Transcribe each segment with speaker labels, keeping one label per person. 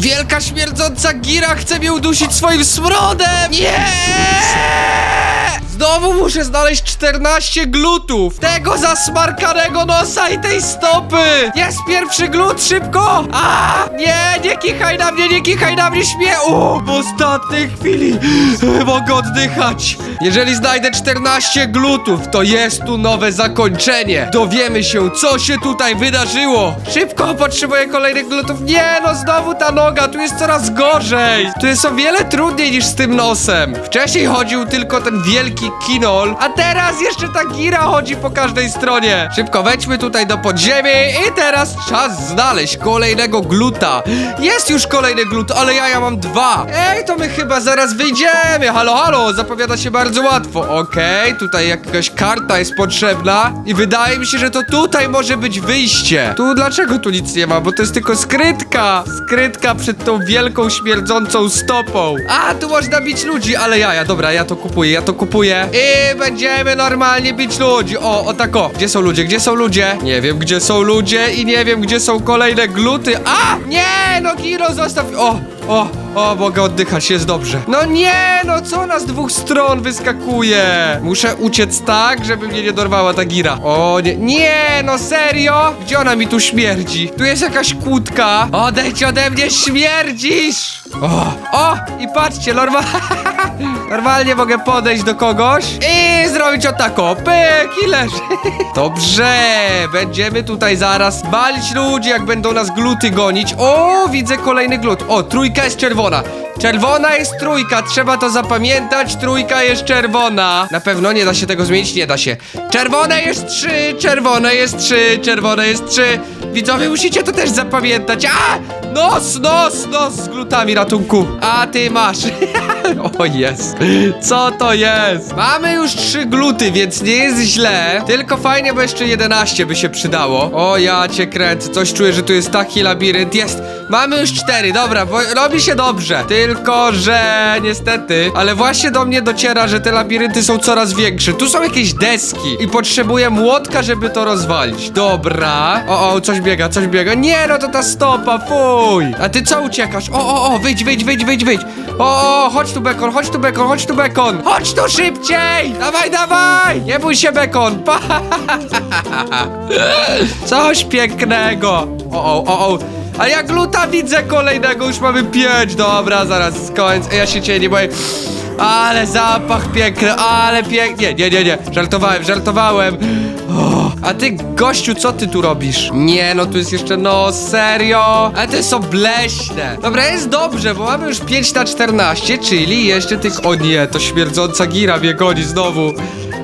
Speaker 1: Wielka śmierdząca gira chce mnie udusić swoim smrodem! Nie! Znowu muszę znaleźć 14 glutów! Tego zasmarkanego nosa i tej stopy! Jest pierwszy glut, szybko! A! Nie, nie kichaj na mnie, nie kichaj na mnie, śmie... O, w ostatniej chwili mogę oddychać! Jeżeli znajdę 14 glutów, to jest tu nowe zakończenie! Dowiemy się, co się tutaj wydarzyło! Szybko, potrzebuję kolejnych glutów! Nie, no znowu ta noga, tu jest coraz gorzej! Tu jest o wiele trudniej niż z tym nosem! Wcześniej chodził tylko ten wielki kinol, a teraz jeszcze ta gira chodzi po każdej stronie! Szybko, wejdźmy tutaj do podziemi i teraz czas znaleźć kolejnego gluta! Jest już kolejny glut, ale ja, ja mam dwa! Ej, to my chyba zaraz wyjdziemy! Halo, halo, zapowiada się bardzo łatwo. Okej, tutaj jakaś karta jest potrzebna i wydaje mi się, że to tutaj może być wyjście. Tu dlaczego tu nic nie ma? Bo to jest tylko skrytka! Skrytka przed tą wielką śmierdzącą stopą. A, tu można bić ludzi, ale ja, ja, dobra, ja to kupuję, ja to kupuję. I będziemy normalnie bić ludzi. O, o tak o. Gdzie są ludzie? Gdzie są ludzie? Nie wiem, gdzie są ludzie i nie wiem, gdzie są kolejne gluty. A! Nie, no Kiro, zostaw. O, o, o, mogę oddychać, jest dobrze. No nie, no co na z dwóch stron wyskakuje? Muszę uciec tak, żeby mnie nie dorwała ta gira. O nie, nie, no serio? Gdzie ona mi tu śmierdzi? Tu jest jakaś kłódka. Odejdź ode mnie, śmierdzisz! O, o, i patrzcie, normal... Normalnie mogę podejść do kogoś i zrobić o tako. Pyk i leży. Dobrze, będziemy tutaj zaraz balić ludzi, jak będą nas gluty gonić. O, widzę kolejny glut. O, trójka jest czerwona. Czerwona jest trójka, trzeba to zapamiętać. Trójka jest czerwona. Na pewno nie da się tego zmienić, nie da się. Czerwone jest trzy, czerwone jest trzy, czerwone jest trzy. Widzowie, musicie to też zapamiętać. A! Nos, nos, nos z glutami ratunku. A ty masz. o jest. Co to jest? Mamy już trzy gluty, więc nie jest źle. Tylko fajnie, bo jeszcze 11 by się przydało. O, ja cię kręcę. Coś czuję, że tu jest taki labirynt. Jest. Mamy już cztery, dobra, bo robi się dobrze. Tylko, że niestety, ale właśnie do mnie dociera, że te labirynty są coraz większe. Tu są jakieś deski i potrzebuję młotka, żeby to rozwalić. Dobra. O, o, coś biega, coś biega. Nie, no to ta stopa, fuj. A ty co uciekasz? O, o, o, wyjdź, wyjdź, wyjdź, wyjdź, wyjdź. O, o, chodź tu, Bekon, chodź tu, Bekon, chodź tu, Bekon. Chodź tu szybciej. Dawaj, dawaj. Nie bój się, Bekon. Pa. Coś pięknego. O, o, o, o. A ja gluta widzę kolejnego, już mamy pięć. Dobra, zaraz skończę. Ja się cię nie boję. Ale zapach piękny, ale pięknie. Nie, nie, nie. Żartowałem, żartowałem. O, a ty, gościu, co ty tu robisz? Nie, no tu jest jeszcze, no serio? Ale to jest obleśne. Dobra, jest dobrze, bo mamy już 5 na 14, czyli jeszcze tych... O nie, to śmierdząca gira mnie goni znowu.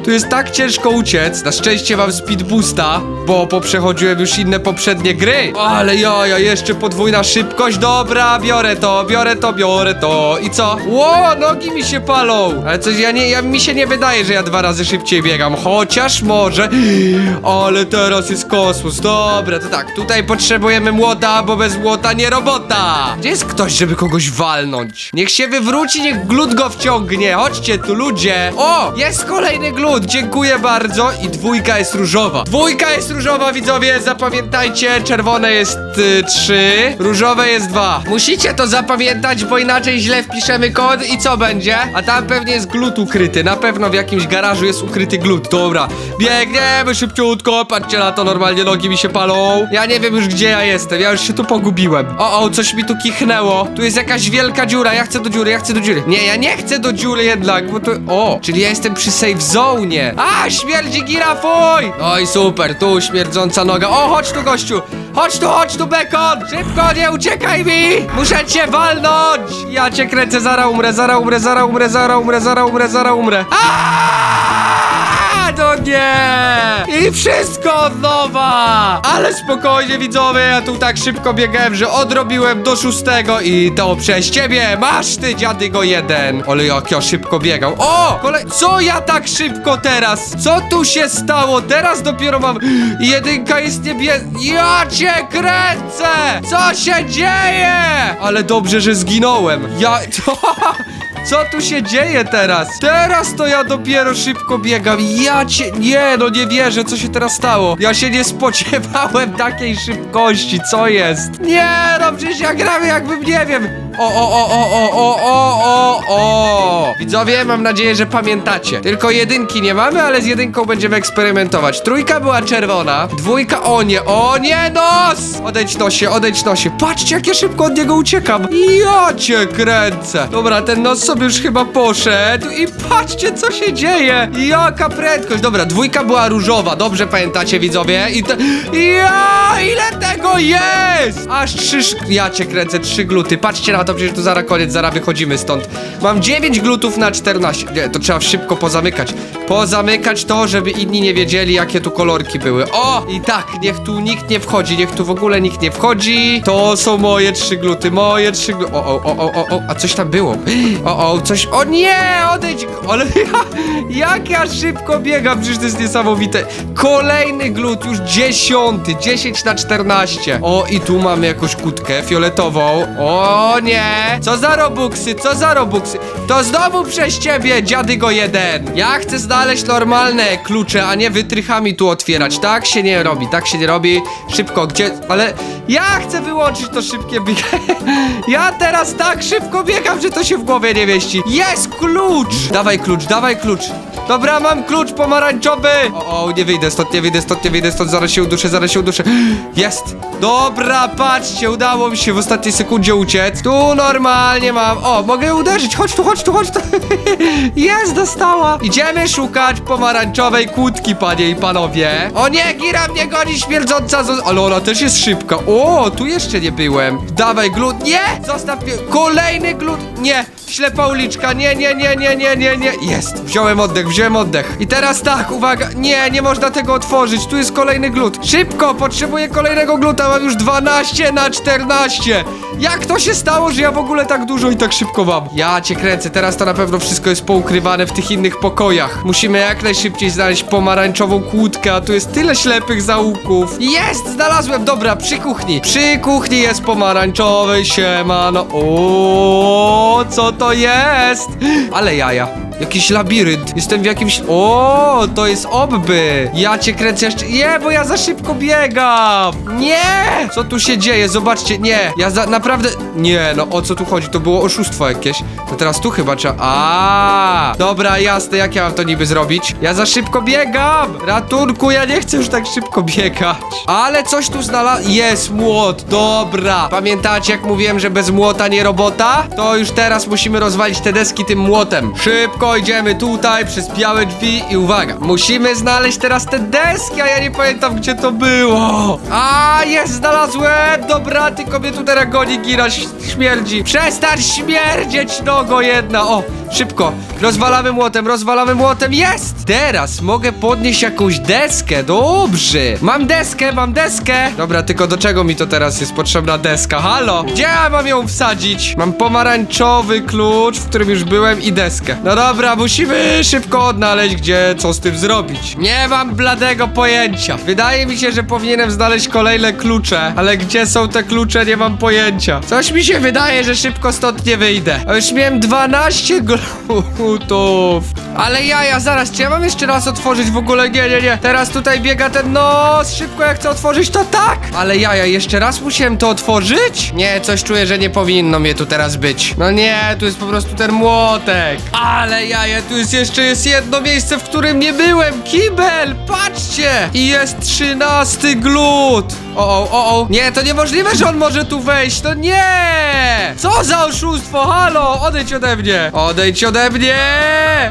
Speaker 1: Tu jest tak ciężko uciec. Na szczęście mam speed boosta, bo poprzechodziłem już inne poprzednie gry. Ale ja, ja jeszcze podwójna szybkość. Dobra, biorę to, biorę to, biorę to. I co? Ło, nogi mi się palą. Ale coś ja nie, ja, mi się nie wydaje, że ja dwa razy szybciej biegam. Chociaż może. Ale teraz jest kosmos. Dobra, to tak. Tutaj potrzebujemy młota, bo bez młota nie robota. Gdzie jest ktoś, żeby kogoś walnąć? Niech się wywróci, niech glut go wciągnie. Chodźcie tu, ludzie. O, jest kolejny glut. Dziękuję bardzo. I dwójka jest różowa. Dwójka jest różowa, widzowie. Zapamiętajcie. Czerwone jest y, trzy, różowe jest dwa. Musicie to zapamiętać, bo inaczej źle wpiszemy kod i co będzie? A tam pewnie jest glut ukryty. Na pewno w jakimś garażu jest ukryty glut. Dobra. Biegniemy szybciutko. Patrzcie na to, normalnie nogi mi się palą. Ja nie wiem już gdzie ja jestem. Ja już się tu pogubiłem. O, o, coś mi tu kichnęło. Tu jest jakaś wielka dziura. Ja chcę do dziury, ja chcę do dziury. Nie, ja nie chcę do dziury jednak, bo to... O, czyli ja jestem przy safe zone. A, śmierdzi girafuj! No i super, tu śmierdząca noga. O, chodź tu, gościu. Chodź tu, chodź tu, bekon! Szybko, nie uciekaj mi! Muszę cię walnąć! Ja cię kręcę, zara umrę, zara umrę, zara umrę, zara umrę, zara umrę, zara umrę. No nie! I wszystko od nowa! Ale spokojnie widzowie, ja tu tak szybko biegałem, że odrobiłem do szóstego i to przez ciebie! Masz ty dziadygo jeden! Ale jak ja szybko biegał. O! Kolej... Co ja tak szybko teraz? Co tu się stało? Teraz dopiero mam... Jedynka jest niebie... Ja cię kręcę! Co się dzieje? Ale dobrze, że zginąłem. Ja... Co tu się dzieje teraz? Teraz to ja dopiero szybko biegam. Ja cię... Nie, no nie wierzę, co się teraz stało. Ja się nie spodziewałem takiej szybkości, co jest? Nie, no przecież ja gram jakbym, nie wiem o, o, o, o, o, o, o, o. Widzowie, mam nadzieję, że pamiętacie. Tylko jedynki nie mamy, ale z jedynką będziemy eksperymentować. Trójka była czerwona, dwójka, o nie, o nie, nos! Odejdź nosie, odejdź nosie. Patrzcie, jak ja szybko od niego uciekam. Ja cię kręcę. Dobra, ten nos sobie już chyba poszedł i patrzcie, co się dzieje. Jaka prędkość. Dobra, dwójka była różowa, dobrze pamiętacie, widzowie. I te... Ja, ile tego jest? Aż trzy... Ja cię kręcę, trzy gluty. Patrzcie na to, przecież tu zaraz koniec, zaraz wychodzimy stąd. Mam 9 glutów na 14. Nie, to trzeba szybko pozamykać. Pozamykać to, żeby inni nie wiedzieli, jakie tu kolorki były. O! I tak, niech tu nikt nie wchodzi, niech tu w ogóle nikt nie wchodzi. To są moje trzy gluty, moje trzy gluty. O, o, o, o, o, a coś tam było. O, o, coś. O nie! Odejdź! Ale ja, jak ja szybko biegam, przecież to jest niesamowite. Kolejny glut, już dziesiąty, 10 na 14. O, i tu mamy jakąś kutkę fioletową. O nie! Co za robuxy, co za robuxy? To znowu przez ciebie, dziadygo jeden. Ja chcę znaleźć normalne klucze, a nie wytrychami tu otwierać. Tak się nie robi, tak się nie robi. Szybko, gdzie? Ale ja chcę wyłączyć to szybkie bieganie. Ja teraz tak szybko biegam, że to się w głowie nie mieści. Jest klucz! Dawaj klucz, dawaj klucz. Dobra, mam klucz pomarańczowy! O, o, nie wyjdę stąd, nie wyjdę stąd, nie wyjdę stąd, zaraz się uduszę, zaraz się uduszę. Jest! Dobra, patrzcie, udało mi się w ostatniej sekundzie uciec. Tu normalnie mam. O, mogę uderzyć, chodź tu, chodź tu, chodź tu. Jest, dostała. Idziemy szukać pomarańczowej kłódki, panie i panowie. O nie, gira mnie goni śmierdząca. Ale ona też jest szybka. O, tu jeszcze nie byłem. Dawaj glut, nie! Zostaw mnie. Kolejny glut, nie. Ślepa uliczka, nie, nie, nie, nie, nie, nie, nie. Jest, wziąłem oddech, wziąłem oddech. I teraz tak, uwaga, nie, nie można tego otworzyć. Tu jest kolejny glut. Szybko, potrzebuję kolejnego gluta, mam już 12 na 14. Jak to się stało, że ja w ogóle tak dużo i tak szybko mam? Ja cię kręcę, teraz to na pewno wszystko jest poukrywane w tych innych pokojach. Musimy jak najszybciej znaleźć pomarańczową kłódkę, a tu jest tyle ślepych zaułków. Jest, znalazłem, dobra, przy kuchni. Przy kuchni jest pomarańczowy, siemano. O, co to jest? Ale jaja. Jakiś labirynt. Jestem w jakimś... O, to jest obby. Ja cię kręcę jeszcze... Nie, bo ja za szybko biegam. Nie! Co tu się dzieje? Zobaczcie, nie. Ja za... Naprawdę... Nie, no o co tu chodzi? To było oszustwo jakieś. To teraz tu chyba trzeba... A, Dobra, jasne. Jak ja mam to niby zrobić? Ja za szybko biegam. Ratunku, ja nie chcę już tak szybko biegać. Ale coś tu znalazłem. Jest młot. Dobra. Pamiętacie, jak mówiłem, że bez młota nie robota? To już teraz musimy rozwalić te deski tym młotem. Szybko idziemy tutaj przez białe drzwi i uwaga, musimy znaleźć teraz te deski, a ja nie pamiętam gdzie to było. A jest, znalazłem! Dobra, tylko mnie teraz goni gira, śmierdzi. Przestań śmierdzieć, nogo jedna. O, szybko, rozwalamy młotem, rozwalamy młotem, jest! Teraz mogę podnieść jakąś deskę, dobrze. Mam deskę, mam deskę. Dobra, tylko do czego mi to teraz jest potrzebna deska? Halo? Gdzie ja mam ją wsadzić? Mam pomarańczowy klucz, w którym już byłem i deskę. No dobra, musimy szybko odnaleźć, gdzie co z tym zrobić. Nie mam bladego pojęcia. Wydaje mi się, że powinienem znaleźć kolejne klucze, ale gdzie są te klucze, nie mam pojęcia. Coś mi się wydaje, że szybko stąd nie wyjdę. A już miałem 12 glutów. Ale jaja, zaraz, czy ja mam jeszcze raz otworzyć w ogóle? Nie, nie, nie. Teraz tutaj biega ten nos. Szybko jak chcę otworzyć, to tak. Ale jaja, jeszcze raz musiałem to otworzyć? Nie, coś czuję, że nie powinno mnie tu teraz być. No nie, tu jest po prostu ten młotek. Ale jaja, tu jest jeszcze jest jedno miejsce, w którym nie byłem. Kibel, patrzcie. I jest trzynasty glut. O, o, o, o. Nie, to niemożliwe, że on może tu wejść. No nie! Co za oszustwo? Halo, odejdź ode mnie. Odejdź ode mnie.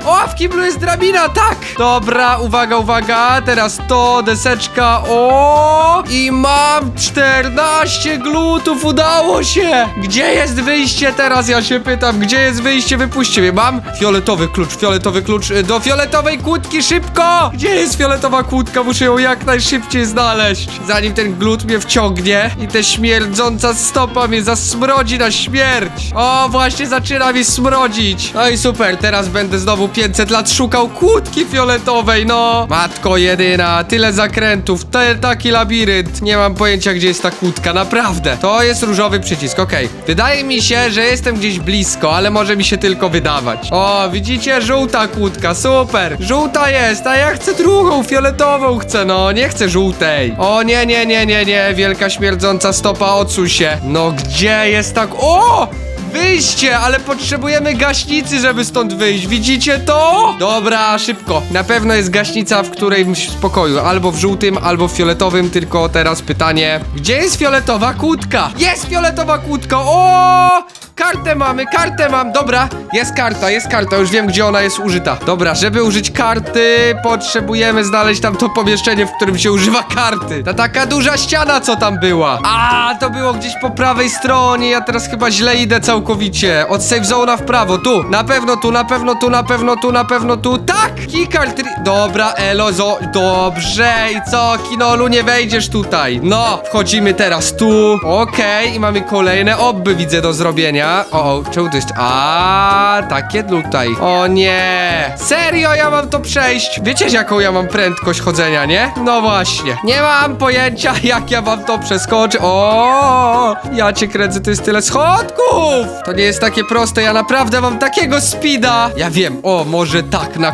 Speaker 1: O, w kiblu jest drabina, tak. Dobra, uwaga, uwaga. Teraz to, deseczka. O! I mam 14 glutów, udało się. Gdzie jest wyjście teraz? Ja się pytam, gdzie jest wyjście? Wypuśćcie mnie. Mam fioletowy klucz, fioletowy klucz y, do fioletowej kłódki, szybko! Gdzie jest fioletowa kłódka? Muszę ją jak najszybciej znaleźć. Zanim ten glut mnie wciągnie i ta śmierdząca stopa mnie zasmrodzi na śmierć. O, właśnie zaczyna mi smrodzić. No i super, teraz będę znowu 500 lat szukał kłódki fioletowej, no. Matko jedyna, tyle zakrętów, te, taki labirynt. Nie mam pojęcia, gdzie jest ta kłódka, naprawdę. To jest różowy przycisk, okej. Wydaje mi się, że jestem gdzieś blisko, ale może mi się tylko wydawać. O, widzicie? Żółta kłódka, super. Żółta jest, a ja chcę drugą, fioletową chcę, no. Nie chcę żółtej. O, nie, nie, nie, nie, nie. Wielka śmierdząca stopa, odsuń. No, gdzie jest tak... O! Wyjście, ale potrzebujemy gaśnicy, żeby stąd wyjść. Widzicie to? Dobra, szybko. Na pewno jest gaśnica w którymś pokoju. Albo w żółtym, albo w fioletowym. Tylko teraz pytanie: gdzie jest fioletowa kłódka? Jest fioletowa kłódka! O! Kartę mamy, kartę mam. Dobra, jest karta, jest karta. Już wiem, gdzie ona jest użyta. Dobra, żeby użyć karty, potrzebujemy znaleźć tam to pomieszczenie, w którym się używa karty. Ta taka duża ściana, co tam była. A, to było gdzieś po prawej stronie. Ja teraz chyba źle idę całkowicie. Od safe w prawo. Tu, na pewno tu, na pewno tu, na pewno tu, na pewno tu. Tak! Keycard. ri- Dobra, Elo, zo. Dobrze. I co, Kinolu, nie wejdziesz tutaj. No, wchodzimy teraz tu. Okej, i mamy kolejne obby, widzę, do zrobienia. O, o, czemu to jest? A, takie tutaj. O nie. Serio, ja mam to przejść. Wiecie, jaką ja mam prędkość chodzenia, nie? No właśnie. Nie mam pojęcia, jak ja mam to przeskoczyć. O, ja cię kręcę, to jest tyle schodków. To nie jest takie proste, ja naprawdę mam takiego speeda. Ja wiem, o, może tak, na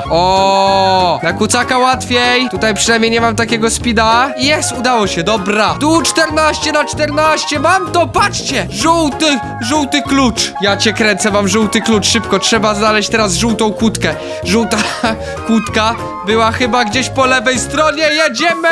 Speaker 1: kucaka. O, na kucaka łatwiej. Tutaj przynajmniej nie mam takiego speeda. Jest, udało się, dobra. Tu 14 na 14, mam to, patrzcie. Żółty, żółty klucz. Ja cię kręcę, mam żółty klucz. Szybko, trzeba znaleźć teraz żółtą kłódkę. Żółta kłódka była chyba gdzieś po lewej stronie. Jedziemy,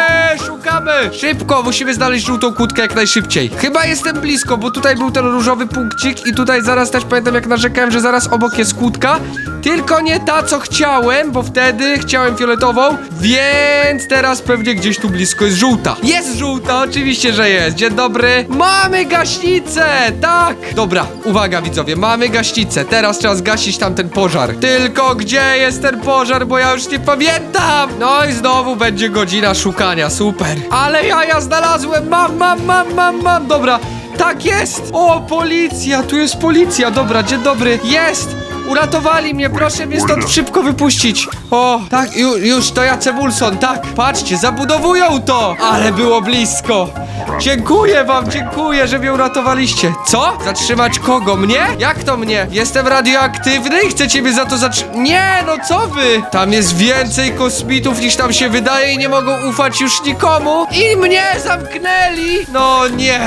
Speaker 1: szukamy. Szybko, musimy znaleźć żółtą kłódkę jak najszybciej. Chyba jestem blisko, bo tutaj był ten różowy punkcik i tutaj zaraz też pamiętam jak narzekałem, że zaraz obok jest kłódka. Tylko nie ta, co chciałem, bo wtedy chciałem fioletową, więc teraz pewnie gdzieś tu blisko jest żółta. Jest żółta, oczywiście, że jest. Dzień dobry. Mamy gaśnicę, tak. Dobra, uwaga widzowie, mamy gaśnicę. Teraz trzeba zgasić tam ten pożar. Tylko gdzie jest ten pożar, bo ja już nie pamiętam. No i znowu będzie godzina szukania, super. Ale ja, ja znalazłem, mam, mam, mam, mam, mam. Dobra, tak jest. O, policja, tu jest policja. Dobra, dzień dobry. Jest. Uratowali mnie, proszę mnie stąd szybko wypuścić. O, tak, ju, już, to ja Cebulson, tak. Patrzcie, zabudowują to. Ale było blisko. Dziękuję wam, dziękuję, że mnie uratowaliście. Co? Zatrzymać kogo? Mnie? Jak to mnie? Jestem radioaktywny i chcecie mnie za to zatrzymać? Nie, no co wy? Tam jest więcej kosmitów niż tam się wydaje i nie mogą ufać już nikomu. I mnie zamknęli. No nie.